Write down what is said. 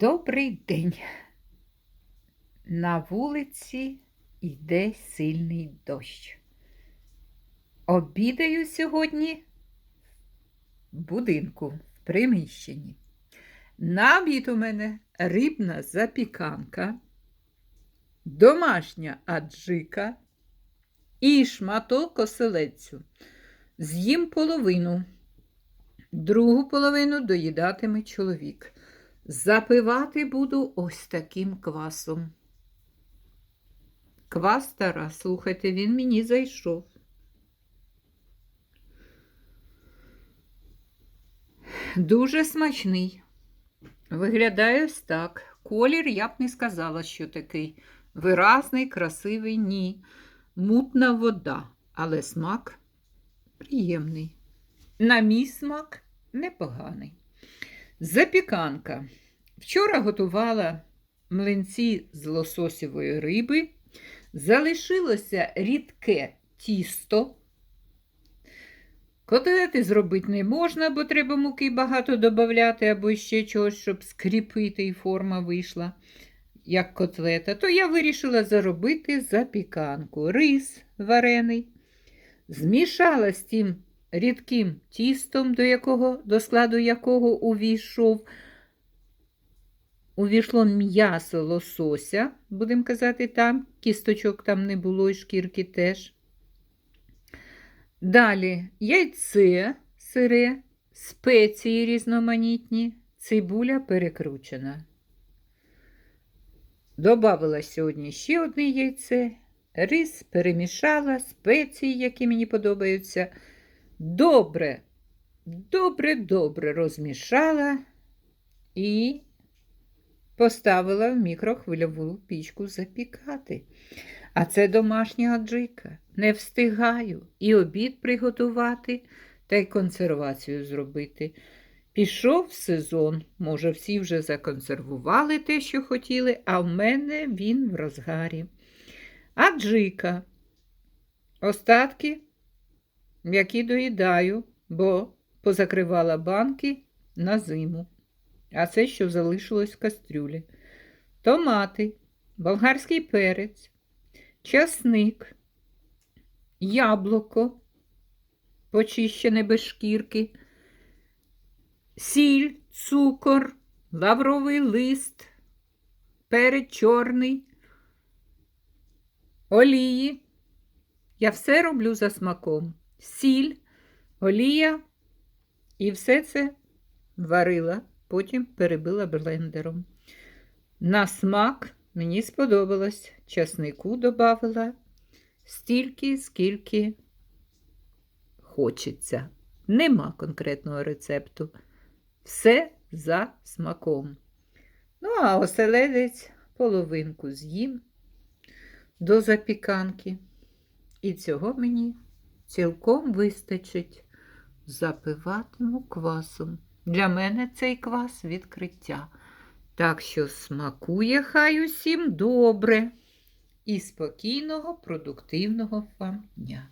Добрий день. На вулиці йде сильний дощ. Обідаю сьогодні в будинку, в приміщенні. На обід у мене рибна запіканка, домашня аджика і шматок оселедцю. З'їм половину, другу половину доїдатиме чоловік. Запивати буду ось таким квасом. Квас стара, слухайте, він мені зайшов. Дуже смачний. Виглядає ось так. Колір я б не сказала, що такий виразний, красивий, ні. Мутна вода, але смак приємний. На мій смак непоганий. Запіканка. Вчора готувала млинці з лососєвої риби. Залишилося рідке тісто. Котлети зробити не можна, бо треба муки багато додати або ще чогось, щоб скріпити і форма вийшла, як котлета. То я вирішила заробити запіканку. Рис варений. Змішала з тим рідким тістом, до якого, до складу якого увійшов, увійшло м'ясо лосося, будемо казати, там, кісточок там не було, і шкірки теж. Далі яйце сире, спеції різноманітні, цибуля перекручена. Добавила сьогодні ще одне яйце, рис перемішала, спеції, які мені подобаються. Добре, добре, добре розмішала і поставила в мікрохвильову пічку запікати. А це домашня аджика. Не встигаю і обід приготувати, та й консервацію зробити. Пішов сезон, може, всі вже законсервували те, що хотіли, а в мене він в розгарі. Аджика. Остатки які доїдаю, бо позакривала банки на зиму. А це, що залишилось в кастрюлі. Томати, болгарський перець, часник, яблуко, почищене без шкірки, сіль, цукор, лавровий лист, перець чорний, олії. Я все роблю за смаком сіль, олія і все це варила, потім перебила блендером. На смак мені сподобалось, часнику додавала стільки, скільки хочеться. Нема конкретного рецепту. Все за смаком. Ну, а оселедець половинку з'їм до запіканки. І цього мені цілком вистачить. Запиватиму квасом. Для мене цей квас відкриття. Так що смакує хай усім добре і спокійного, продуктивного вам дня.